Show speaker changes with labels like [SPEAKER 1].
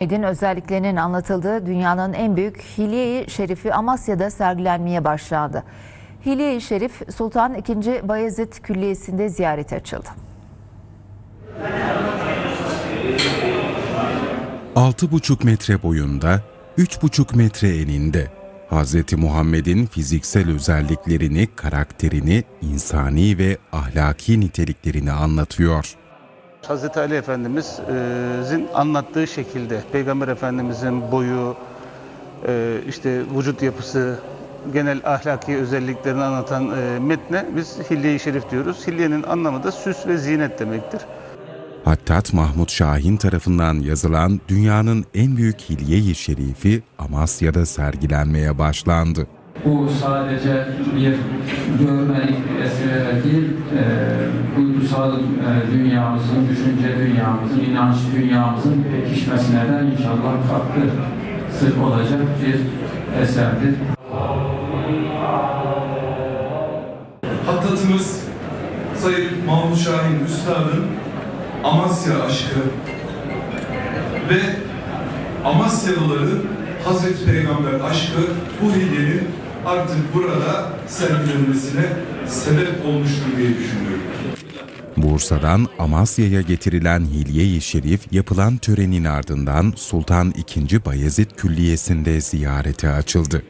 [SPEAKER 1] Edin özelliklerinin anlatıldığı dünyanın en büyük Hilye-i Şerifi Amasya'da sergilenmeye başlandı. Hilye-i Şerif Sultan II. Bayezid Külliyesi'nde ziyarete açıldı.
[SPEAKER 2] 6,5 metre boyunda, 3,5 metre eninde Hz. Muhammed'in fiziksel özelliklerini, karakterini, insani ve ahlaki niteliklerini anlatıyor.
[SPEAKER 3] Hazreti Ali Efendimiz'in anlattığı şekilde Peygamber Efendimiz'in boyu, e, işte vücut yapısı, genel ahlaki özelliklerini anlatan e, metne biz Hilye-i Şerif diyoruz. Hilyenin anlamı da süs ve zinet demektir.
[SPEAKER 2] Hattat Mahmut Şahin tarafından yazılan dünyanın en büyük Hilye-i Şerifi Amasya'da sergilenmeye başlandı.
[SPEAKER 4] Bu sadece bir görmelik bir eser değil, e, duygusal e, dünyamızın, düşünce dünyamızın, inanç dünyamızın pekişmesine de inşallah katkısı olacak bir eserdir.
[SPEAKER 5] Hattatımız Sayın Mahmut Şahin Üstad'ın Amasya aşkı ve Amasyalıların Hazreti Peygamber aşkı bu hediyenin artık burada sergilenmesine sebep olmuştur diye düşünüyorum.
[SPEAKER 2] Bursa'dan Amasya'ya getirilen Hilye-i Şerif yapılan törenin ardından Sultan II. Bayezid Külliyesi'nde ziyarete açıldı.